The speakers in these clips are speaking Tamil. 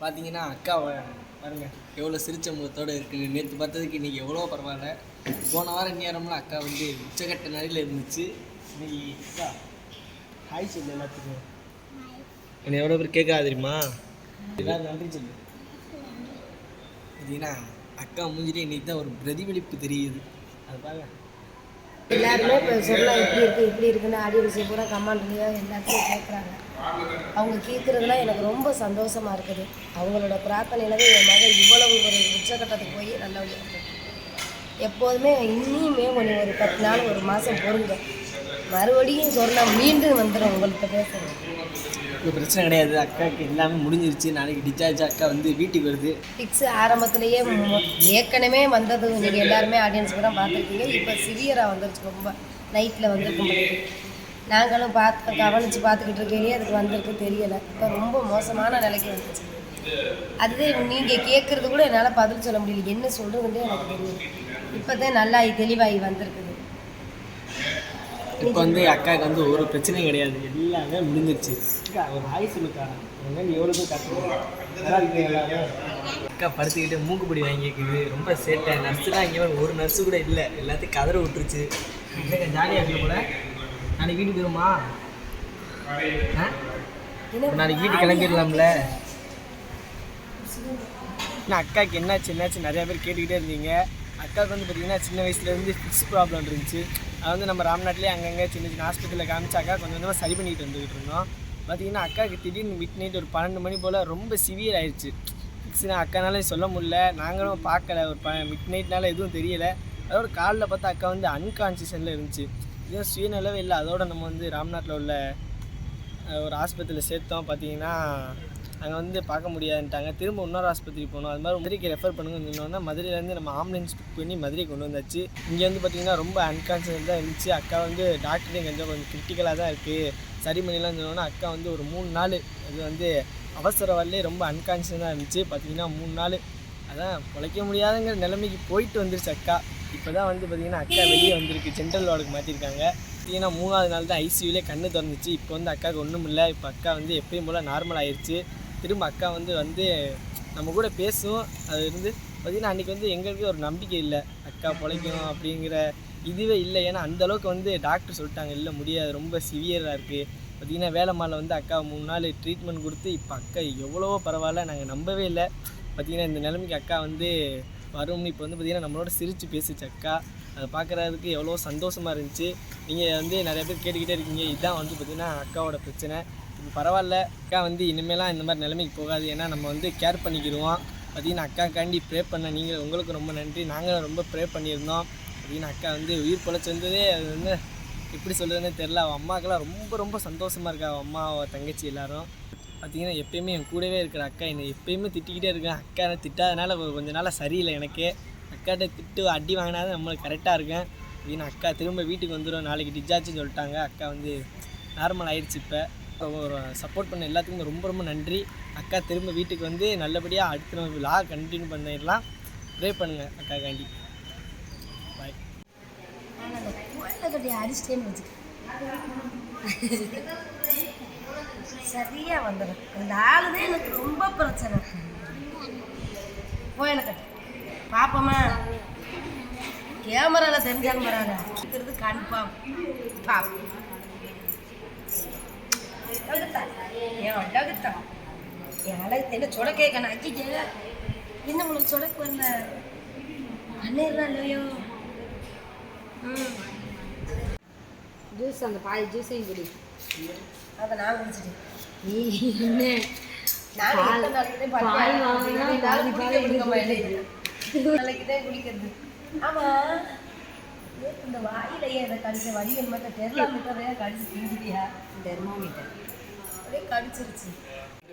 பார்த்தீங்கன்னா அக்காவை பாருங்க எவ்வளோ சிரிச்ச முகத்தோடு இருக்குது நேற்று பார்த்ததுக்கு இன்றைக்கி எவ்வளோ பரவாயில்ல. போன வாரம் நேரம்லாம் அக்கா வந்து உச்சகட்ட நிலையில் இருந்துச்சு. இன்னைக்கு அக்கா ஹாய் சொல்லு எல்லாத்துக்கும். என்னை எவ்வளோ பேர் கேட்கா தெரியுமா? எல்லாரும் நன்றி சொல்லு. பார்த்தீங்கன்னா அக்கா மூஞ்சிலே இன்றைக்கி தான் ஒரு பிரதிபலிப்பு தெரியுது. அது பாருங்க. எல்லாருமே இப்போ சொல்லலாம் இப்படி இருக்குது இப்படி இருக்குன்னு விஷயம் பூரா கமாண்டியாக எல்லாத்தையும் கேட்குறாங்க அவங்க கேட்குறதுலாம் எனக்கு ரொம்ப சந்தோஷமாக இருக்குது. அவங்களோட பிரார்த்தனையில தான் என் மகன் இவ்வளவு ஒரு உச்சக்கட்டத்துக்கு போய் நல்லா எப்போதுமே இனியுமே கொஞ்சம் ஒரு பத்து நாள் ஒரு மாதம் பொறுங்க. மறுபடியும் சொன்னால் மீண்டும் வந்துடும் உங்கள்கிட்ட பேசுகிறேன் இப்போ பிரச்சனை கிடையாது. அக்காவுக்கு எல்லாமே முடிஞ்சிருச்சு. நாளைக்கு டிஸ்சார்ஜ் அக்கா வந்து வீட்டுக்கு வருது. ஃபிக்ஸ் ஆரம்பத்திலேயே ஏற்கனவே வந்தது. நீங்கள் எல்லாருமே ஆடியன்ஸ் கூட பார்த்துருக்கீங்க. இப்போ சிவியராக வந்துருச்சு. ரொம்ப நைட்டில் வந்திருக்கும் நாங்களும் பார்த்து கவனித்து பார்த்துக்கிட்டு இருக்கையிலே அதுக்கு வந்திருக்கு. தெரியலை. இப்போ ரொம்ப மோசமான நிலைக்கு வந்துச்சு. அதுவே நீங்கள் கேட்குறது கூட என்னால் பதில் சொல்ல முடியல. என்ன சொல்கிறதுன்றே எனக்கு தெரியல. இப்போ தான் நல்லா தெளிவாகி வந்திருக்குது. இப்போ வந்து அக்காவுக்கு வந்து ஒரு பிரச்சனையும் கிடையாது. எல்லாமே முடிஞ்சிருச்சு. ஒரு ஹாய் சொல்லுக்கா. உங்க நீ எவ்வளோ எல்லாரும் அக்கா படுத்துக்கிட்டு மூக்குப்பொடி வாங்கிக்குது ரொம்ப சேட்டை. நர்ஸு தான் இங்கே ஒரு நர்ஸு கூட இல்லை. எல்லாத்தையும் கதற விட்டுருச்சு. இல்லைங்க ஜாலியாக இருக்கு போல. நாளைக்கு வீட்டுக்கு வருமா? நாளைக்கு வீட்டுக்கு கிளம்பிடலாம்ல. நான் அக்காவுக்கு என்னாச்சு என்னாச்சு நிறையா பேர் கேட்டுக்கிட்டே இருந்தீங்க. அக்காவுக்கு வந்து பார்த்தீங்கன்னா சின்ன வயசுலேருந்து ஃபிக்ஸ் ப்ராப்ளம் இருந்துச்சு. அது வந்து நம்ம ராம்நாட்டிலே அங்கங்கே சின்ன சின்ன ஹாஸ்பிட்டலில் காமிச்சு அக்கா கொஞ்சம் கொஞ்சமாக சரி பண்ணிட்டு வந்துக்கிட்டு இருந்தோம். பார்த்தீங்கன்னா அக்காவுக்கு திடீர்னு மிட் நைட் ஒரு பன்னெண்டு மணி போல் ரொம்ப சிவியர் ஆயிடுச்சு ஃபிக்ஸ்னால் அக்கானால சொல்ல முடியல. நாங்களும் பார்க்கல. ஒரு ப மிட் நைட்னால எதுவும் தெரியலை. அதோட காலில் பார்த்தா அக்கா வந்து அன்கான்சியஸனில் இருந்துச்சு. இதுவும் சுயநலவே இல்லை. அதோட நம்ம வந்து ராம்நாட்டில் உள்ள ஒரு ஆஸ்பத்திரியில் சேர்த்தோம். பார்த்தீங்கன்னா அங்கே வந்து பார்க்க முடியாதுன்ட்டாங்க. திரும்ப இன்னொரு ஆஸ்பத்திரி போனோம். அது மாதிரி மதுரைக்கு ரெஃபர் பண்ணுங்கன்னு சொன்னோன்னா மதுரையிலேருந்து நம்ம ஆம்புலன்ஸ் புக் பண்ணி மதுரை கொண்டு வந்தாச்சு. இங்கே வந்து பார்த்தீங்கன்னா ரொம்ப அன்கான்சியஸ் தான் இருந்துச்சு. அக்கா வந்து டாக்டரையும் கொஞ்சம் கொஞ்சம் கிரிட்டிக்கலாக தான் இருக்குது சரி பண்ணிலாம் சொன்னோன்னா அக்கா வந்து ஒரு மூணு நாள் அது வந்து அவசர வரலே ரொம்ப அன்கான்சியஸ் தான் இருந்துச்சு. பார்த்தீங்கன்னா மூணு நாள். அதான் பிழைக்க முடியாதுங்கிற நிலைமைக்கு போயிட்டு வந்துருச்சு அக்கா. இப்போ தான் வந்து பார்த்தீங்கன்னா அக்கா வெளியே வந்திருக்கு. ஜென்ரல் வார்டுக்கு மாற்றிருக்காங்க பார்த்தீங்கன்னா மூணாவது நாள் தான் ஐசியூலே கண்ணு திறந்துச்சு. இப்போ வந்து அக்காவுக்கு ஒன்றும் இல்லை இப்போ அக்கா வந்து எப்பயும் போல் நார்மல் ஆயிடுச்சு திரும்ப அக்கா வந்து வந்து நம்ம கூட பேசும். அது இருந்து பார்த்தீங்கன்னா அன்றைக்கி வந்து எங்களுக்கு ஒரு நம்பிக்கை இல்லை. அக்கா பிழைக்கும் அப்படிங்கிற இதுவே இல்லை. ஏன்னா அந்தளவுக்கு வந்து டாக்டர் சொல்லிட்டாங்க. இல்லை முடியாது. ரொம்ப சிவியராக இருக்குது பார்த்தீங்கன்னா வேலைமால வந்து அக்கா மூணு நாள் ட்ரீட்மெண்ட் கொடுத்து இப்போ அக்கா எவ்வளவோ பரவாயில்ல. நாங்கள் நம்பவே இல்லை. பார்த்திங்கன்னா இந்த நிலைமைக்கு அக்கா வந்து வரும்னு இப்போ வந்து பார்த்திங்கன்னா நம்மளோட சிரித்து பேசிச்சு அக்கா. அதை பார்க்குறதுக்கு எவ்வளோ சந்தோஷமாக இருந்துச்சு. நீங்கள் வந்து நிறைய பேர் கேட்டுக்கிட்டே இருக்கீங்க. இதுதான் வந்து பார்த்தீங்கன்னா அக்காவோட பிரச்சனை. பரவாயில்ல அக்கா வந்து இனிமேலாம் இந்த மாதிரி நிலைமைக்கு போகாது. ஏன்னா நம்ம வந்து கேர் பண்ணிக்கிடுவோம் பார்த்தீங்கன்னா அக்காக்காண்டி ப்ரே பண்ண நீங்கள் உங்களுக்கு ரொம்ப நன்றி. நாங்களும் ரொம்ப ப்ரே பண்ணியிருந்தோம். பார்த்தீங்கன்னா அக்கா வந்து உயிர் பொழைச்சி வந்ததே அது வந்து எப்படி சொல்கிறதுனே தெரில அவள் அம்மாக்கெல்லாம் ரொம்ப ரொம்ப சந்தோஷமாக இருக்கா. அவள் அம்மா அவள் தங்கச்சி எல்லாரும். பார்த்தீங்கன்னா எப்பயுமே என் கூடவே இருக்கிற அக்கா என்னை எப்பயுமே திட்டிக்கிட்டே இருக்கேன். அக்கா என்னை திட்டாதனால கொஞ்ச நாளாக சரியில்லை எனக்கு. அக்காட்ட திட்டு அடி வாங்கினாதான் நம்மளுக்கு கரெக்டாக இருக்கேன் அப்படின்னு அக்கா திரும்ப வீட்டுக்கு வந்துடும் நாளைக்கு டிஸ்சார்ஜ்னு சொல்லிட்டாங்க. அக்கா வந்து நார்மல் ஆயிடுச்சு இப்போ. ஒரு சப்போர்ட் பண்ண எல்லாத்துக்கும் ரொம்ப ரொம்ப நன்றி. அக்கா திரும்ப வீட்டுக்கு வந்து நல்லபடியாக அடுத்த நம்ம விழா கண்டினியூ பண்ணிடலாம். ப்ரே பண்ணுங்கள் அக்கா காண்டி. பாய் கட்டி அடிச்சிட்டேன்னு வச்சுக்க. சரியா வந்துடும் அந்த ஆளு தான் எனக்கு ரொம்ப பிரச்சனை. போய் எனக்கு. பாப்போமா. கேமரால தெரிஞ்சாங்க வராங்க. இருக்கிறது கன்ஃபார்ம் பாப்போம். அழகு தெரியல. சொட கேட்கணும் அக்கிக்க என்ன உங்களுக்கு சொடக்கு வரல பண்ணிடுறா இல்லையோ? ம். ஜூஸ் அந்த பாதி ஜூஸையும் குடி. அதை நான் குடிச்சிட்டேன். நீ என்ன? பால் பால் வாங்கினா வாங்கினா பாதி பால் குடிக்க மாட்டேன் நாளைக்கு தான் குடிக்கிறது. ஆமா. இந்த வாயிலையே அதை கடிச்ச வடிவல் மட்டும் தெர்லாமீட்டரையே கடிச்சு திங்கிறியா தெர்மோமீட்டர் அப்படியே கடிச்சிருச்சு.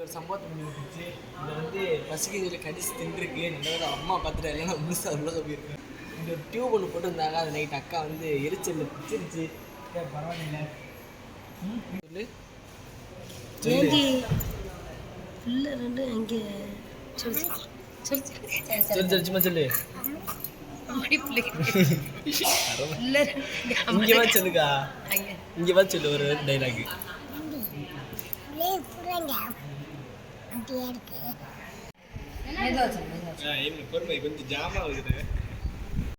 ஒரு சம்பவத்தை பண்ணி விட்டுச்சு இதை வந்து பசிக்கு இதில் கடிச்சு தின்றுருக்கு நல்லதாக அம்மா பார்த்துட்டு இல்லைன்னா முழுசாக உலக போயிருக்கு இந்த ஒரு டியூப் ஒன்று போட்டிருந்தாங்க. அது நைட் அக்கா வந்து எரிச்சலில் பிச்சிருச்சு சரி, பரவாயில்ல சொல்லு. பிள்ளை ரெண்டு அங்கே சொல்லு சொல்லு சொல்லு சொல்லு. அப்படி பிள்ளை. இங்கே வா சொல்லுக்கா. இங்கே வா சொல்லு ஒரு டைலாக். பொறுமை கொஞ்சம் ஜாமா